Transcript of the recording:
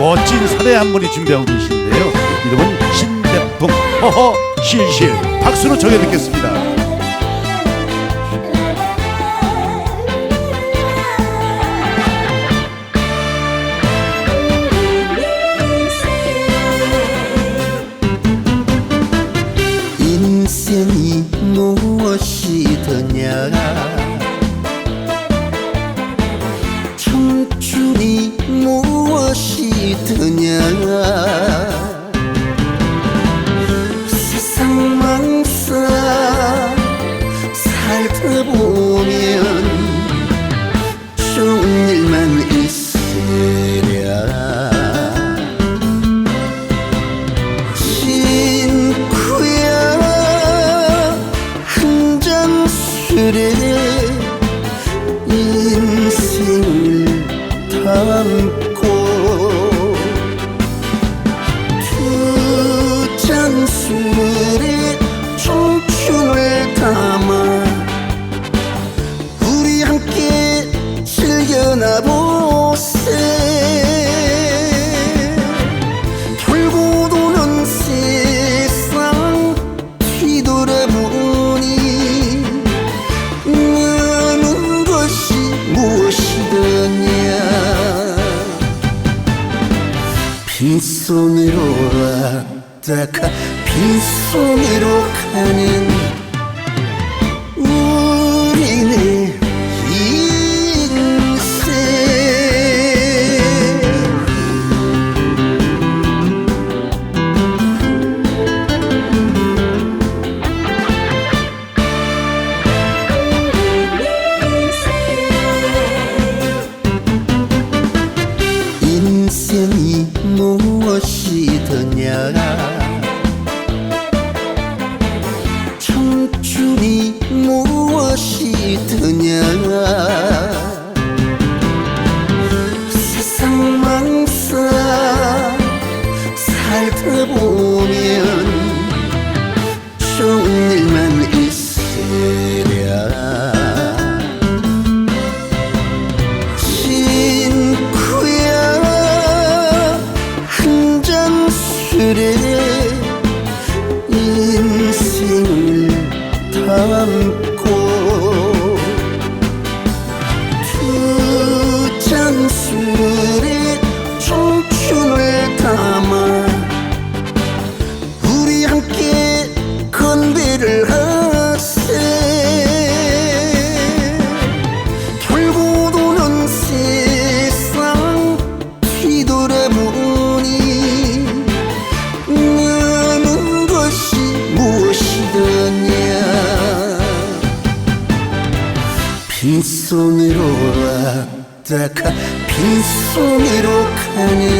멋진 사례 한 분이 준비하고 계신데요. 이름은 신대풍 허허 실실 박수로 정해 듣겠습니다. 보면 좋은 일만 있으랴. 친구야 한 잔 술에 인생을 담 빈손으로 왔다가 빈손으로 가는 우리 술에 인생을 담고 빈손으로 왔다가 빈손으로 가는